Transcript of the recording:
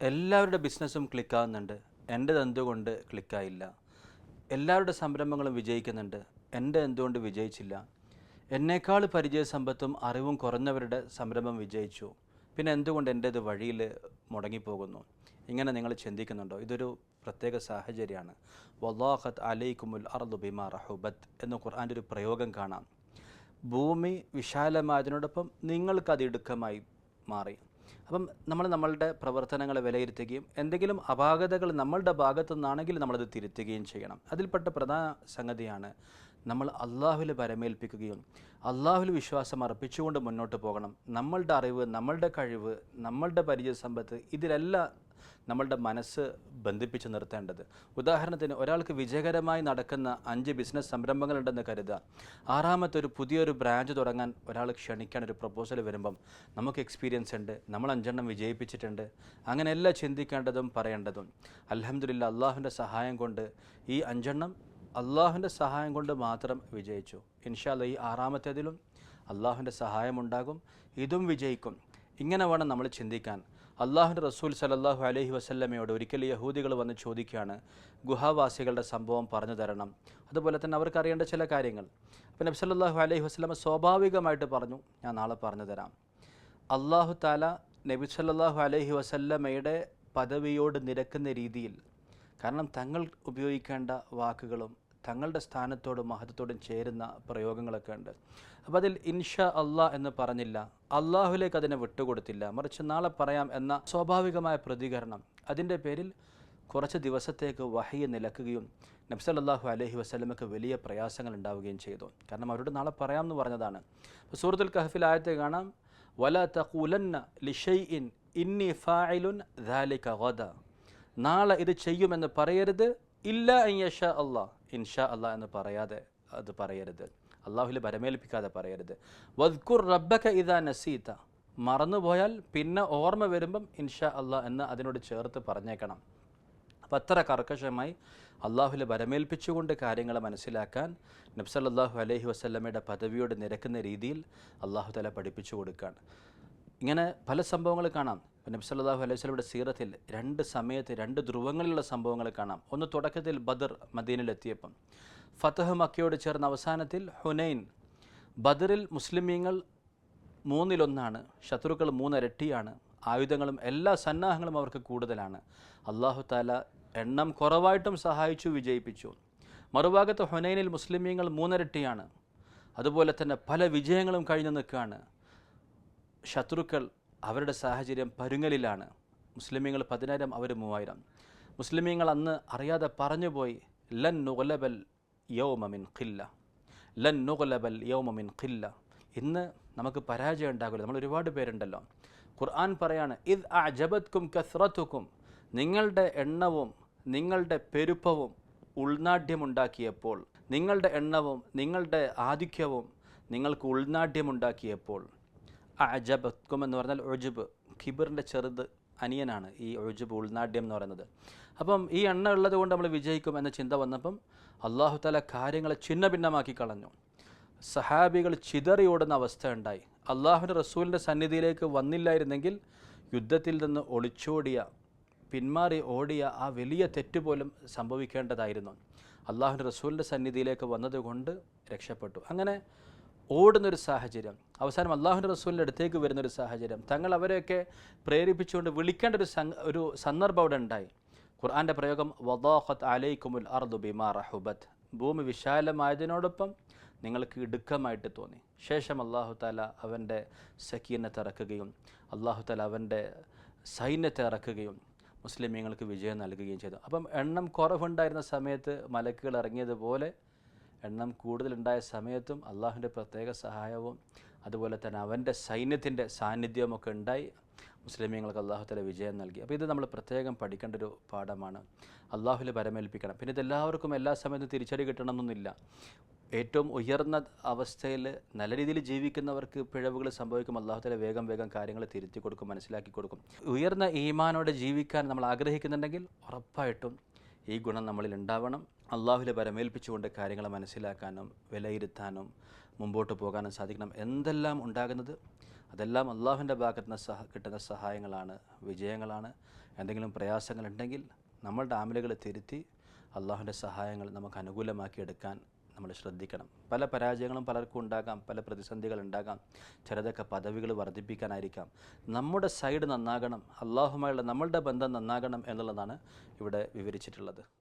എല്ലാവരുടെ ബിസിനസ്സും ക്ലിക്കാവുന്നുണ്ട് എന്റെത് എന്തുകൊണ്ട് ക്ലിക്കായില്ല? എല്ലാവരുടെ സംരംഭങ്ങളും വിജയിക്കുന്നുണ്ട്. എന്റെ എന്തുകൊണ്ട് വിജയിച്ചില്ല? എന്നേക്കാൾ പരിചയസമ്പത്തും അറിവും കുറഞ്ഞവരുടെ സംരംഭം വിജയിച്ചു. പിന്നെ എന്തുകൊണ്ട് എന്റേത് വഴിയിൽ മുടങ്ങിപ്പോകുന്നു? ഇങ്ങനെ നിങ്ങൾ ചിന്തിക്കുന്നുണ്ടോ? ഇതൊരു പ്രത്യേക സാഹചര്യമാണ്. വല്ലാഹത്ത് അലൈക്കുമുൽ അർദു ബിമാ റഹുബത്ത് എന്ന് ഖുർആന്റെ ഒരു പ്രയോഗം കാണാം. ഭൂമി വിശാലമായതിനോടൊപ്പം നിങ്ങൾക്കത് ഇടുക്കമായി മാറി. അപ്പം നമ്മൾ നമ്മളുടെ പ്രവർത്തനങ്ങളെ വിലയിരുത്തുകയും എന്തെങ്കിലും അപാകതകൾ നമ്മളുടെ ഭാഗത്തു നിന്നാണെങ്കിൽ നമ്മളത് തിരുത്തുകയും ചെയ്യണം. അതിൽപ്പെട്ട പ്രധാന സംഗതിയാണ് നമ്മൾ അള്ളാഹുവിൽ പരമേൽപ്പിക്കുകയും അള്ളാഹുവിൽ വിശ്വാസം അർപ്പിച്ചുകൊണ്ട് മുന്നോട്ട് പോകണം. നമ്മളുടെ അറിവ് നമ്മളുടെ കഴിവ് നമ്മളുടെ പരിചയസമ്പത്ത് ഇതിലെല്ലാം നമ്മളുടെ മനസ്സ് ബന്ധിപ്പിച്ച് നിർത്തേണ്ടത്. ഉദാഹരണത്തിന് ഒരാൾക്ക് വിജയകരമായി നടക്കുന്ന അഞ്ച് ബിസിനസ് സംരംഭങ്ങളുണ്ടെന്ന് കരുതുക. ആറാമത്തെ ഒരു പുതിയൊരു ബ്രാഞ്ച് തുടങ്ങാൻ ഒരാൾ ക്ഷണിക്കാൻ ഒരു പ്രപ്പോസൽ വരുമ്പം നമുക്ക് എക്സ്പീരിയൻസ് ഉണ്ട് നമ്മൾ അഞ്ചെണ്ണം വിജയിപ്പിച്ചിട്ടുണ്ട്. അങ്ങനെയല്ല ചിന്തിക്കേണ്ടതും പറയേണ്ടതും. അലഹമില്ല അള്ളാഹുവിന്റെ സഹായം കൊണ്ട് ഈ അഞ്ചെണ്ണം അള്ളാഹുവിന്റെ സഹായം കൊണ്ട് മാത്രം വിജയിച്ചു. ഇൻഷാല്ല ഈ ആറാമത്തേതിലും അള്ളാഹുവിന്റെ സഹായമുണ്ടാകും ഇതും വിജയിക്കും. ഇങ്ങനെ വേണം നമ്മൾ ചിന്തിക്കാൻ. അള്ളാഹുന്റെ റസൂൽ സലല്ലാഹു അലഹി വസല്ലമയോട് ഒരിക്കൽ യഹൂദികൾ വന്ന് ചോദിക്കുകയാണ് ഗുഹാവാസികളുടെ സംഭവം പറഞ്ഞു തരണം. അതുപോലെ തന്നെ അവർക്ക് അറിയേണ്ട ചില കാര്യങ്ങൾ. അപ്പം നബി സല്ലല്ലാഹു അലഹി വസ്ലമ സ്വാഭാവികമായിട്ട് പറഞ്ഞു ഞാൻ നാളെ പറഞ്ഞു തരാം. അള്ളാഹു താല നബി സല്ലാഹു അലഹി വസല്ലമയുടെ പദവിയോട് നിരക്കുന്ന രീതിയിൽ കാരണം തങ്ങൾ ഉപയോഗിക്കേണ്ട വാക്കുകളും തങ്ങളുടെ സ്ഥാനത്തോടും മഹത്വത്തോടും ചേരുന്ന പ്രയോഗങ്ങളൊക്കെ ഉണ്ട്. അപ്പോൾ അതിൽ ഇൻഷ അള്ളാ എന്ന് പറഞ്ഞില്ല. അള്ളാഹുലേക്ക് അതിനെ വിട്ടുകൊടുത്തില്ല. മറിച്ച് നാളെ പറയാം എന്ന സ്വാഭാവികമായ പ്രതികരണം. അതിന്റെ പേരിൽ കുറച്ച് ദിവസത്തേക്ക് വഹയെ നിലക്കുകയും നബ്സലല്ലാഹു അലഹി വസ്ലമക്ക് വലിയ പ്രയാസങ്ങൾ ഉണ്ടാവുകയും ചെയ്തു. കാരണം അവരോട് നാളെ പറയാം എന്ന് പറഞ്ഞതാണ് സൂറത്തുൽ കഹഫിൽ ആയത്തെ കാണാം. വല തഖുലന്ന ലിഷൈ ഇൻ ഇന്നി ഫായിലുൻ ധാലിക ഗദ. നാളെ ഇത് ചെയ്യുമെന്ന് പറയരുത്. ഇല്ല അയ്യഷ അള്ളാഹ് ഇൻഷാ അള്ളാ എന്ന് പറയാതെ അത് പറയരുത്. അള്ളാഹുൽ പരമേൽപ്പിക്കാതെ പറയരുത്. വദ്കുർ റബ്ബക ഇതാ നസീത. മറന്നുപോയാൽ പിന്നെ ഓർമ്മ വരുമ്പം ഇൻഷാ അള്ളാ എന്ന് അതിനോട് ചേർത്ത് പറഞ്ഞേക്കണം. അപ്പം അത്ര കർക്കശമായി അള്ളാഹുലെ വരമേൽപ്പിച്ചുകൊണ്ട് കാര്യങ്ങൾ മനസ്സിലാക്കാൻ നബ്സല്ലാഹു അലഹി വസ്ലമയുടെ പദവിയോട് നിരക്കുന്ന രീതിയിൽ അള്ളാഹു തല പഠിപ്പിച്ചു കൊടുക്കുകയാണ് ഇങ്ങനെ പല സംഭവങ്ങൾ കാണാം. നബി സല്ലല്ലാഹു അലൈഹി വസല്ലമയുടെ സീറത്തിൽ രണ്ട് സമയത്ത് രണ്ട് ധ്രുവങ്ങളിലുള്ള സംഭവങ്ങൾ കാണാം. ഒന്ന് തുടക്കത്തിൽ ബദർ മദീനിലെത്തിയപ്പം ഫതഹ് മക്കയോട് ചേർന്ന അവസാനത്തിൽ ഹുനൈൻ. ബദറിൽ മുസ്ലിമീങ്ങൾ മൂന്നിലൊന്നാണ്. ശത്രുക്കൾ മൂന്നരട്ടിയാണ്. ആയുധങ്ങളും എല്ലാ സന്നാഹങ്ങളും അവർക്ക് കൂടുതലാണ്. അള്ളാഹു താല എണ്ണം കുറവായിട്ടും സഹായിച്ചു വിജയിപ്പിച്ചു. മറുഭാഗത്ത് ഹുനൈനിൽ മുസ്ലിമീങ്ങൾ മൂന്നരട്ടിയാണ്. അതുപോലെ തന്നെ പല വിജയങ്ങളും കഴിഞ്ഞു നിൽക്കുകയാണ്. ശത്രുക്കൾ അവരുടെ സാഹചര്യം പരുങ്ങലിലാണ്. മുസ്ലിമീങ്ങൾ പതിനായിരം അവർ മൂവായിരം. മുസ്ലിമീങ്ങൾ അന്ന് അറിയാതെ പറഞ്ഞുപോയി ലൻ നുഗലബൽ യൗമമിൻ ഖില്ല. ലൻ നുഗലബൽ യൗമമിൻ ഖില്ല. ഇന്ന് നമുക്ക് പരാജയം ഉണ്ടാകില്ല. നമ്മൾ ഒരുപാട് പേരുണ്ടല്ലോ. ഖുർആൻ പറയാണ് ഇത് ആ ജബത്കും കസ്രത്തുക്കും നിങ്ങളുടെ എണ്ണവും നിങ്ങളുടെ പെരുപ്പവും ഉൾനാട്യമുണ്ടാക്കിയപ്പോൾ നിങ്ങളുടെ എണ്ണവും നിങ്ങളുടെ ആധിക്യവും നിങ്ങൾക്ക് ഉൾനാട്യമുണ്ടാക്കിയപ്പോൾ അജബത്കും എന്ന് പറഞ്ഞാൽ ഒഴുജുബ് ഖിബറിന്റെ ചെറുത് അനിയനാണ് ഈ ഒഴുജുബ് ഉൾനാട്യം എന്ന് പറയുന്നത്. അപ്പം ഈ എണ്ണ ഉള്ളത് കൊണ്ട് നമ്മൾ വിജയിക്കും എന്ന ചിന്ത വന്നപ്പം അള്ളാഹു തല കാര്യങ്ങളെ ഛിന്ന ഭിന്നമാക്കി കളഞ്ഞു. സഹാബികൾ ചിതറി ഓടുന്ന അവസ്ഥ ഉണ്ടായി. അള്ളാഹുവിന്റെ റസൂലിന്റെ സന്നിധിയിലേക്ക് വന്നില്ലായിരുന്നെങ്കിൽ യുദ്ധത്തിൽ നിന്ന് ഒളിച്ചോടിയ പിന്മാറി ഓടിയ ആ വലിയ തെറ്റ് പോലും സംഭവിക്കേണ്ടതായിരുന്നു. അള്ളാഹുവിന്റെ റസൂലിന്റെ സന്നിധിയിലേക്ക് വന്നതുകൊണ്ട് രക്ഷപ്പെട്ടു. അങ്ങനെ ഓടുന്നൊരു സാഹചര്യം അവസാനം അള്ളാഹുന്റെ റസൂലിന്റെ അടുത്തേക്ക് വരുന്നൊരു സാഹചര്യം തങ്ങൾ അവരെയൊക്കെ പ്രേരിപ്പിച്ചുകൊണ്ട് വിളിക്കേണ്ട ഒരു ഒരു സന്ദർഭം അവിടെ ഉണ്ടായി. ഖുർആന്റെ പ്രയോഗം വദാഖത്ത് അലൈക്കുമുൽ അർദു ബിമാ റഹുബത്ത്. ഭൂമി വിശാലമായതിനോടൊപ്പം നിങ്ങൾക്ക് ഇടുക്കമായിട്ട് തോന്നി. ശേഷം അള്ളാഹു താല അവന്റെ സക്കീനത്തെ ഇറക്കുകയും അള്ളാഹു താല അവന്റെ സൈന്യത്തെ ഇറക്കുകയും മുസ്ലിം മുസ്ലിമീങ്ങൾക്ക് വിജയം നൽകുകയും ചെയ്തു. അപ്പം എണ്ണം കുറവുണ്ടായിരുന്ന സമയത്ത് മലക്കുകൾ ഇറങ്ങിയതുപോലെ എണ്ണം കൂടുതലുണ്ടായ സമയത്തും അള്ളാഹുവിന്റെ പ്രത്യേക സഹായവും അതുപോലെ തന്നെ അവന്റെ സൈന്യത്തിന്റെ സാന്നിധ്യവുമൊക്കെ ഉണ്ടായി. മുസ്ലിമീങ്ങൾക്ക് അള്ളാഹുത്തല തല വിജയം നൽകി. അപ്പോൾ ഇത് നമ്മൾ പ്രത്യേകം പഠിക്കേണ്ട ഒരു പാഠമാണ്. അള്ളാഹുലെ പരമേൽപ്പിക്കണം. പിന്നെ ഇതെല്ലാവർക്കും എല്ലാ സമയത്തും തിരിച്ചടി കിട്ടണമെന്നൊന്നുമില്ല. ഏറ്റവും ഉയർന്ന അവസ്ഥയിൽ നല്ല രീതിയിൽ ജീവിക്കുന്നവർക്ക് പിഴവുകൾ സംഭവിക്കും. അള്ളാഹുത്തല തല വേഗം വേഗം കാര്യങ്ങൾ തിരുത്തി കൊടുക്കും മനസ്സിലാക്കി കൊടുക്കും. ഉയർന്ന ഈമാനോടെ ജീവിക്കാൻ നമ്മൾ ആഗ്രഹിക്കുന്നുണ്ടെങ്കിൽ ഉറപ്പായിട്ടും ഈ ഗുണം നമ്മളിൽ ഉണ്ടാവണം. അള്ളാഹുലെ പരമേൽപ്പിച്ചുകൊണ്ട് കാര്യങ്ങൾ മനസ്സിലാക്കാനും വിലയിരുത്താനും മുമ്പോട്ട് പോകാനും സാധിക്കണം. എന്തെല്ലാം ഉണ്ടാകുന്നത്? അതെല്ലാം അള്ളാഹുവിന്റെ ഭാഗത്ത് നിന്ന് സഹ കിട്ടുന്ന സഹായങ്ങളാണ് വിജയങ്ങളാണ്. എന്തെങ്കിലും പ്രയാസങ്ങളുണ്ടെങ്കിൽ നമ്മളുടെ ആമലുകൾ തിരുത്തി അള്ളാഹുവിന്റെ സഹായങ്ങൾ നമുക്ക് അനുകൂലമാക്കി എടുക്കാൻ നമ്മൾ ശ്രദ്ധിക്കണം. പല പരാജയങ്ങളും പലർക്കും ഉണ്ടാകാം പല പ്രതിസന്ധികൾ ഉണ്ടാകാം. ചിലതൊക്കെ പദവികൾ വർദ്ധിപ്പിക്കാനായിരിക്കാം. നമ്മുടെ സൈഡ് നന്നാകണം അള്ളാഹുമായുള്ള നമ്മളുടെ ബന്ധം നന്നാകണം എന്നുള്ളതാണ് ഇവിടെ വിവരിച്ചിട്ടുള്ളത്.